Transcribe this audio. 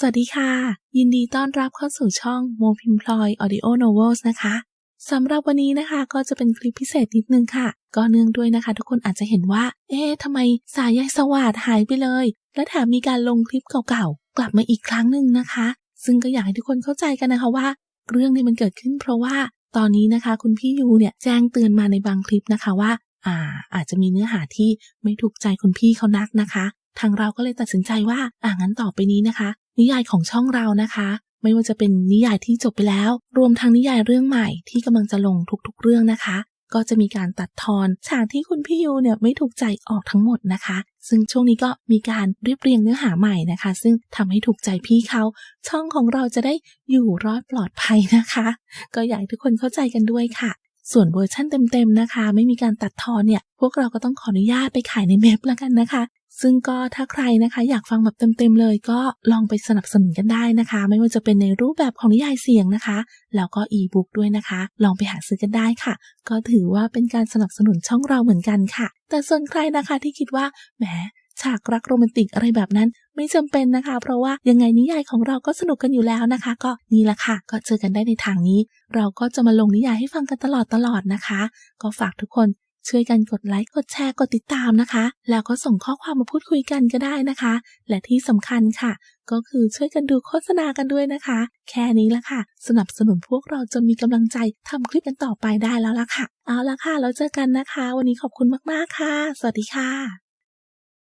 สวัสดีค่ะ ยินดีต้อนรับเข้าสู่ช่องโมพิมพลอย Audio Novels นะคะสำหรับวันนี้นะคะก็จะเป็นคลิปพิเศษนิดนึงค่ะ ก็เนื่องด้วยนะคะ ทุกคนอาจจะเห็นว่า เอ๊ะทำไมสายใยสวัสดหายไปเลย และแถมมีการลงคลิปเก่าๆ กลับมาอีกครั้งหนึ่งนะคะ ซึ่งก็อยากให้ทุกคนเข้าใจกันนะคะว่า เรื่องนี้มันเกิดขึ้นเพราะว่าตอนนี้นะคะ คุณพี่ยูเนี่ยแจ้งเตือนมาในบางคลิปนะคะว่า อ่า อาจจะมีเนื้อหาที่ไม่ถูกใจคุณพี่เขานักนะคะ ทางเราก็เลยตัดสินใจว่าอ่างั้นต่อไปนี้นะคะ นิยายของช่องเรานะคะ ไม่ว่าจะเป็นนิยายที่จบไปแล้ว รวมทั้งนิยายเรื่องใหม่ที่กำลังจะลงทุกๆเรื่องนะคะ ก็จะมีการตัดทอนฉากที่คุณพี่ยูเนี่ยไม่ถูกใจออกทั้งหมดนะคะ ซึ่งช่วงนี้ก็มีการเรียบเรียงเนื้อหาใหม่นะคะ ซึ่งทำให้ถูกใจพี่เขา ช่องของเราจะได้อยู่รอดปลอดภัยนะคะ ก็อยากให้ทุกคนเข้าใจกันด้วยค่ะ ส่วนเวอร์ชั่นเต็มๆนะคะ ไม่มีการตัดทอนเนี่ย พวกเราก็ต้องขออนุญาตไปขายในเมพแล้วกันนะคะ ซึ่งก็ถ้าใครนะคะอยากฟังแบบเต็มๆเลยก็ลองไปสนับสนุนกันได้นะคะ ไม่ว่าจะเป็นในรูปแบบของนิยายเสียงนะคะ แล้วก็อีบุ๊กด้วยนะคะ ลองไปหาซื้อกันได้ค่ะ ก็ถือว่าเป็นการสนับสนุนช่องเราเหมือนกันค่ะ แต่ส่วนใครนะคะที่คิดว่าแหม ฉากรักโรแมนติกอะไรแบบนั้น ไม่จำเป็นนะคะ เพราะว่ายังไงนิยายของเราก็สนุกกันอยู่แล้วนะคะ ก็นี่แหละค่ะ ก็เจอกันได้ในทางนี้ เราก็จะมาลงนิยายให้ฟังกันตลอดตลอดนะคะ ก็ฝากทุกคนช่วยกันกดไลค์ กดแชร์ กดติดตามนะคะ แล้วก็ส่งข้อความมาพูดคุยกันก็ได้นะคะ และที่สำคัญค่ะ ก็คือช่วยกันดูโฆษณากันด้วยนะคะ แค่นี้ละค่ะ สนับสนุนพวกเราจะมีกำลังใจทำคลิปกันต่อไปได้แล้วล่ะค่ะ เอาละค่ะ แล้วเจอกันนะคะ วันนี้ขอบคุณมากๆค่ะ สวัสดีค่ะ